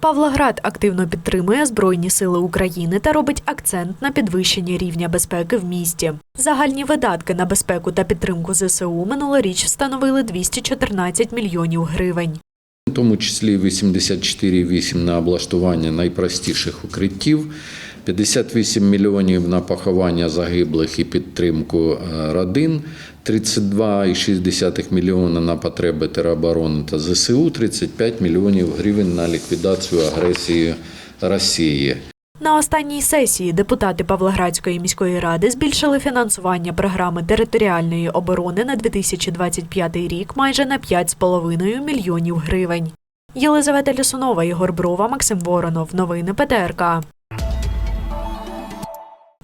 Павлоград активно підтримує Збройні сили України та робить акцент на підвищенні рівня безпеки в місті. Загальні видатки на безпеку та підтримку ЗСУ минулоріч становили 214 мільйонів гривень. В тому числі 84,8 на облаштування найпростіших укриттів, 58 мільйонів на поховання загиблих і підтримку е, родин, 32,6 мільйона на потреби тероборони та ЗСУ, 35 мільйонів гривень на ліквідацію агресії Росії. На останній сесії депутати Павлоградської міської ради збільшили фінансування програми територіальної оборони на 2025 рік майже на 5,5 мільйонів гривень. Єлизавета Лісунова, Ігор Брова, Максим Воронов. Новини ПТРК.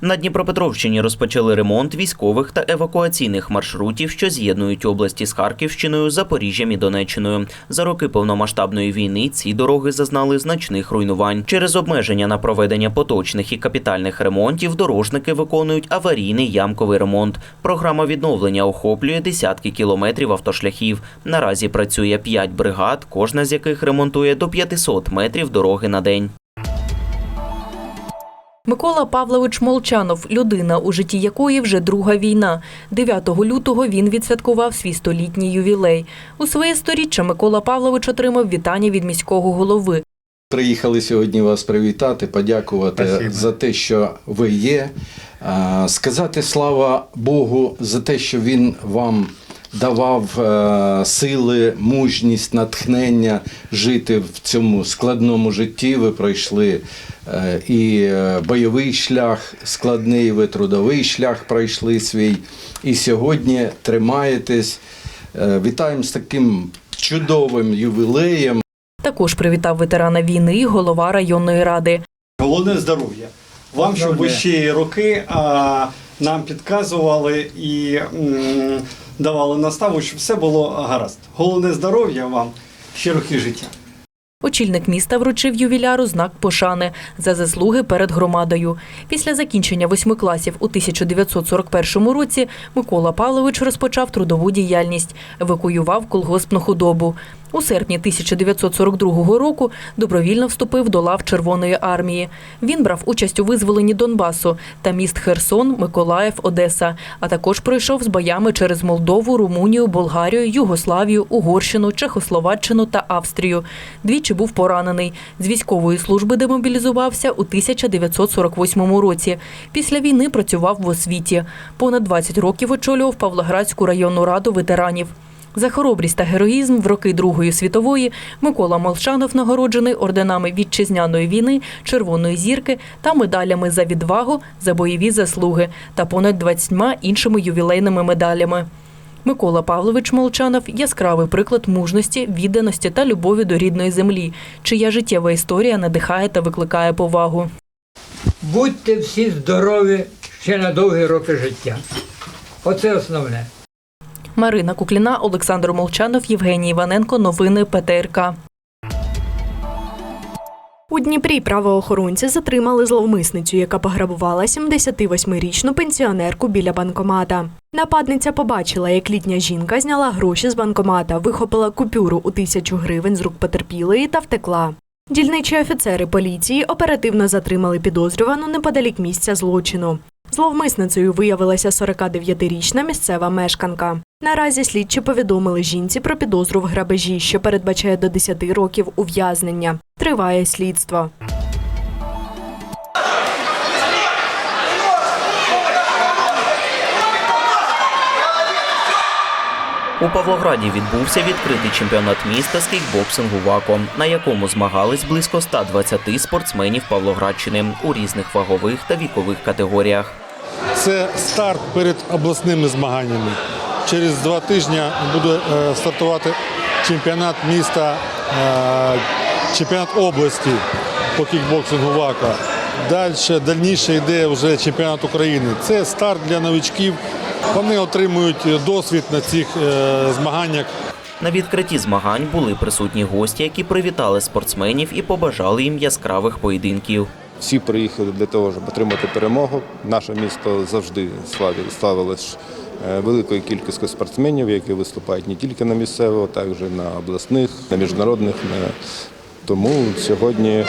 На Дніпропетровщині розпочали ремонт військових та евакуаційних маршрутів, що з'єднують області з Харківщиною, Запоріжжям і Донеччиною. За роки повномасштабної війни ці дороги зазнали значних руйнувань. Через обмеження на проведення поточних і капітальних ремонтів дорожники виконують аварійний ямковий ремонт. Програма відновлення охоплює десятки кілометрів автошляхів. Наразі працює п'ять бригад, кожна з яких ремонтує до 500 метрів дороги на день. Микола Павлович Молчанов людина, у житті якої вже друга війна. 9 лютого він відсвяткував свій столітній ювілей. У своє сторіччя Микола Павлович отримав вітання від міського голови. Приїхали сьогодні вас привітати, подякувати Спасибо. за те, що ви є, сказати слава Богу за те, що Він вам давав е, сили, мужність, натхнення жити в цьому складному житті. Ви пройшли е, і е, бойовий шлях складний, ви трудовий шлях пройшли свій. І сьогодні тримаєтесь. Е, Вітаємо з таким чудовим ювілеєм. Також привітав ветерана війни голова районної ради. Головне здоров'я. Вам, щоб ви ще роки а, нам підказували і м, давали наставу, щоб все було гаразд. Головне здоров'я вам, щирохи життя. Очільник міста вручив ювіляру знак пошани за заслуги перед громадою. Після закінчення восьми класів у 1941 році Микола Павлович розпочав трудову діяльність, евакуював колгоспну худобу. У серпні 1942 року добровільно вступив до лав Червоної армії. Він брав участь у визволенні Донбасу та міст Херсон, Миколаїв, Одеса, а також пройшов з боями через Молдову, Румунію, Болгарію, Югославію, Угорщину, Чехословаччину та Австрію. Двічі був поранений. З військової служби демобілізувався у 1948 році. Після війни працював в освіті. Понад 20 років очолював Павлоградську районну раду ветеранів. За хоробрість та героїзм в роки Другої світової Микола Молчанов нагороджений орденами вітчизняної війни, Червоної зірки та медалями за відвагу, за бойові заслуги та понад 20 іншими ювілейними медалями. Микола Павлович Молчанов яскравий приклад мужності, відданості та любові до рідної землі, чия життєва історія надихає та викликає повагу. Будьте всі здорові ще на довгі роки життя. Оце основне. Марина Кукліна, Олександр Молчанов, Євгеній Іваненко. Новини ПТРК. У Дніпрі правоохоронці затримали зловмисницю, яка пограбувала 78-річну пенсіонерку біля банкомата. Нападниця побачила, як літня жінка зняла гроші з банкомата, вихопила купюру у тисячу гривень з рук потерпілої та втекла. Дільничі офіцери поліції оперативно затримали підозрювану неподалік місця злочину. Зловмисницею виявилася 49-річна місцева мешканка. Наразі слідчі повідомили жінці про підозру в грабежі, що передбачає до 10 років ув'язнення. Триває слідство. У Павлограді відбувся відкритий чемпіонат міста з кікбоксингу ВАКО, на якому змагались близько 120 спортсменів Павлоградщини у різних вагових та вікових категоріях. Це старт перед обласними змаганнями. Через два тижні буде е, стартувати чемпіонат міста, е, чемпіонат області по кікбоксингу ВАКа. Далі дальніше йде вже чемпіонат України. Це старт для новичків. Вони отримують досвід на цих е, змаганнях. На відкритті змагань були присутні гості, які привітали спортсменів і побажали їм яскравих поєдинків. Всі приїхали для того, щоб отримати перемогу. Наше місто завжди славі- славилось е, великою кількістю спортсменів, які виступають не тільки на місцево, а також на обласних, на міжнародних, Тому сьогодні е,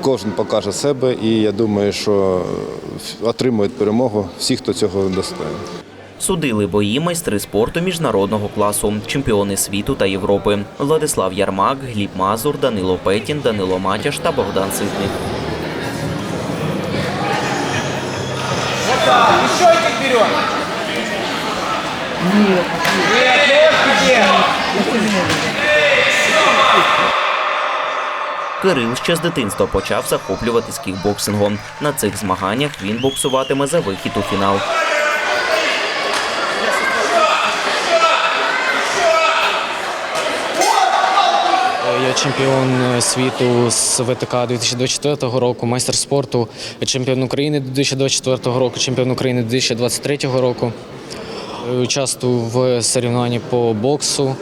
кожен покаже себе, і я думаю, що отримують перемогу всі, хто цього достоїн. Судили бої майстри спорту міжнародного класу, чемпіони світу та Європи. Владислав Ярмак, Гліб Мазур, Данило Петін, Данило Матяш та Богдан Ситник. Кирил ще з дитинства почав захоплюватись кікбоксингом. На цих змаганнях він боксуватиме за вихід у фінал. Я чемпіон е, світу з ВТК 2024 року, майстер спорту, чемпіон України 2024 року, чемпіон України 2023 року. Е, Участвую в соревнованні по боксу,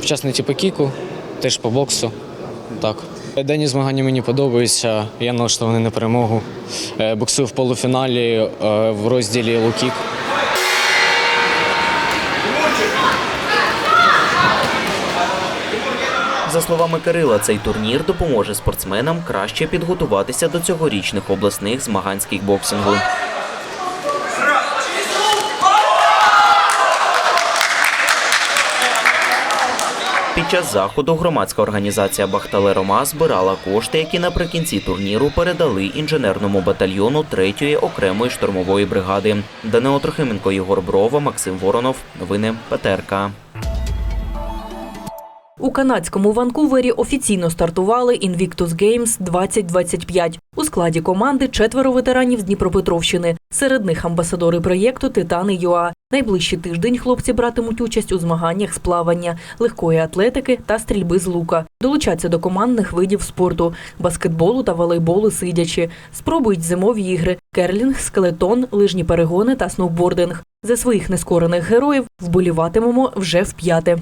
в частності по кіку, теж по боксу. Так. Дані змагання мені подобаються. Я налаштований на перемогу. Е, Боксую в полуфіналі е, в розділі лукік. За словами Кирила, цей турнір допоможе спортсменам краще підготуватися до цьогорічних обласних змагань з. Час заходу громадська організація Бахталерома збирала кошти, які наприкінці турніру передали інженерному батальйону 3-ї окремої штурмової бригади. Данило Трохименко, Єгор Брова, Максим Воронов. Новини ПТРК. У канадському Ванкувері офіційно стартували Invictus Games 2025. У складі команди четверо ветеранів з Дніпропетровщини. Серед них амбасадори проєкту Титани ЮА. Найближчий тиждень хлопці братимуть участь у змаганнях з плавання, легкої атлетики та стрільби з лука. Долучаться до командних видів спорту баскетболу та волейболу сидячи. Спробують зимові ігри, керлінг, скелетон, лижні перегони та сноубординг. За своїх нескорених героїв вболіватимемо вже вп'яте.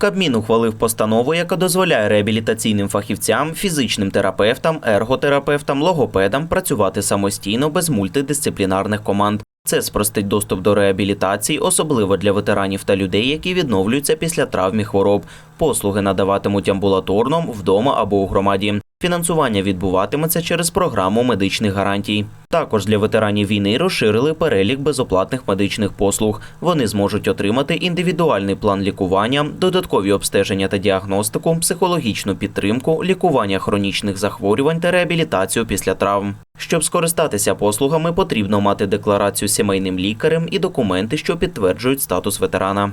Кабмін ухвалив постанову, яка дозволяє реабілітаційним фахівцям, фізичним терапевтам, ерготерапевтам, логопедам працювати самостійно без мультидисциплінарних команд. Це спростить доступ до реабілітації, особливо для ветеранів та людей, які відновлюються після травм і хвороб. Послуги надаватимуть амбулаторно, вдома або у громаді. Фінансування відбуватиметься через програму медичних гарантій. Також для ветеранів війни розширили перелік безоплатних медичних послуг. Вони зможуть отримати індивідуальний план лікування, додаткові обстеження та діагностику, психологічну підтримку, лікування хронічних захворювань та реабілітацію після травм. Щоб скористатися послугами, потрібно мати декларацію сімейним лікарем і документи, що підтверджують статус ветерана.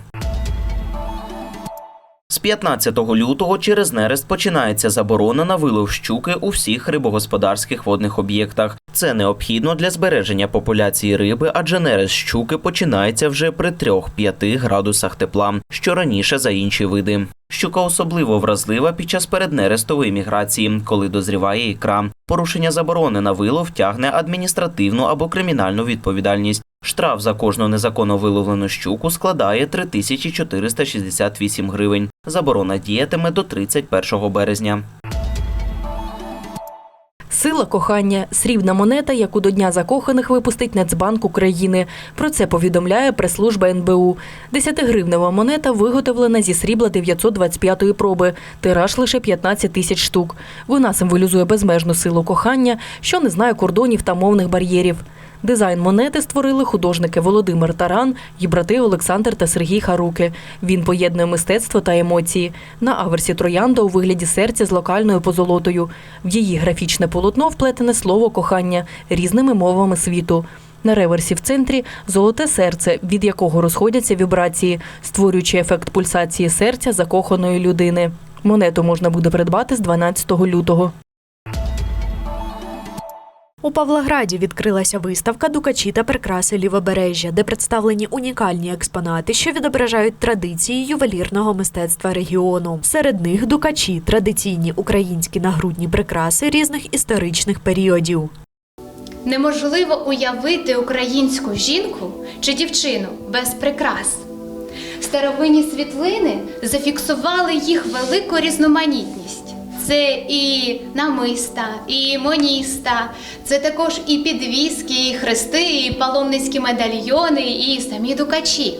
З 15 лютого через нерест починається заборона на вилов щуки у всіх рибогосподарських водних об'єктах. Це необхідно для збереження популяції риби, адже нерест щуки починається вже при 3-5 градусах тепла, що раніше за інші види. Щука особливо вразлива під час переднерестової міграції, коли дозріває ікра. Порушення заборони на вилов тягне адміністративну або кримінальну відповідальність. Штраф за кожну незаконно виловлену щуку складає 3468 гривень. Заборона діятиме до 31 березня. Сила кохання срібна монета, яку до Дня закоханих випустить Нацбанк України. Про це повідомляє прес-служба НБУ. 10-гривнева монета виготовлена зі срібла 925-ї проби. Тираж лише 15 тисяч штук. Вона символізує безмежну силу кохання, що не знає кордонів та мовних бар'єрів. Дизайн монети створили художники Володимир Таран і брати Олександр та Сергій Харуки. Він поєднує мистецтво та емоції. На аверсі троянда у вигляді серця з локальною позолотою. В її графічне полотно вплетене слово кохання різними мовами світу. На реверсі в центрі золоте серце, від якого розходяться вібрації, створюючи ефект пульсації серця закоханої людини. Монету можна буде придбати з 12 лютого. У Павлограді відкрилася виставка Дукачі та прикраси лівобережжя, де представлені унікальні експонати, що відображають традиції ювелірного мистецтва регіону. Серед них дукачі традиційні українські нагрудні прикраси різних історичних періодів. Неможливо уявити українську жінку чи дівчину без прикрас. Старовинні світлини зафіксували їх велику різноманітність. Це і намиста, і моніста, це також і підвіски, і хрести, і паломницькі медальйони, і самі дукачі.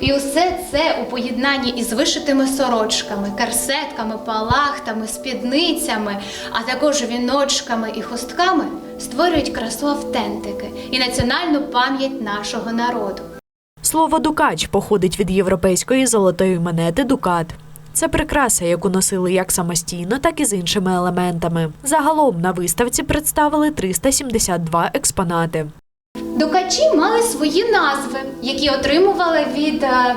І усе це у поєднанні із вишитими сорочками, карсетками, палахтами, спідницями, а також віночками і хустками створюють красу автентики і національну пам'ять нашого народу. Слово дукач походить від європейської золотої монети дукат. Це прикраса, яку носили як самостійно, так і з іншими елементами. Загалом на виставці представили 372 експонати. Дукачі мали свої назви, які отримували від е,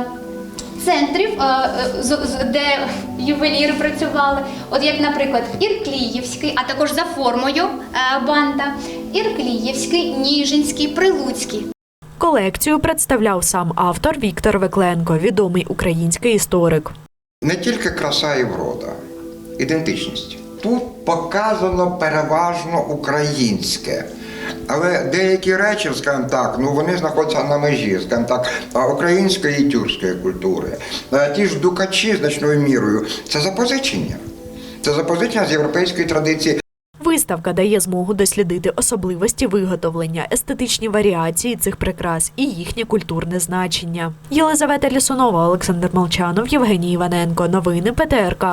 центрів, е, е, де ювеліри працювали. От як, наприклад, Іркліївський, а також за формою банда, Іркліївський, Ніжинський, Прилуцький. Колекцію представляв сам автор Віктор Векленко, відомий український історик. Не тільки краса і врода, ідентичність. Тут показано переважно українське. Але деякі речі, скажімо так, ну вони знаходяться на межі, скажімо так, української і тюркської культури. Ті ж дукачі значною мірою це запозичення. Це запозичення з європейської традиції. Виставка дає змогу дослідити особливості виготовлення, естетичні варіації цих прикрас і їхнє культурне значення. Єлизавета Лісунова, Олександр Молчанов, Євгеній Іваненко. Новини ПТРК.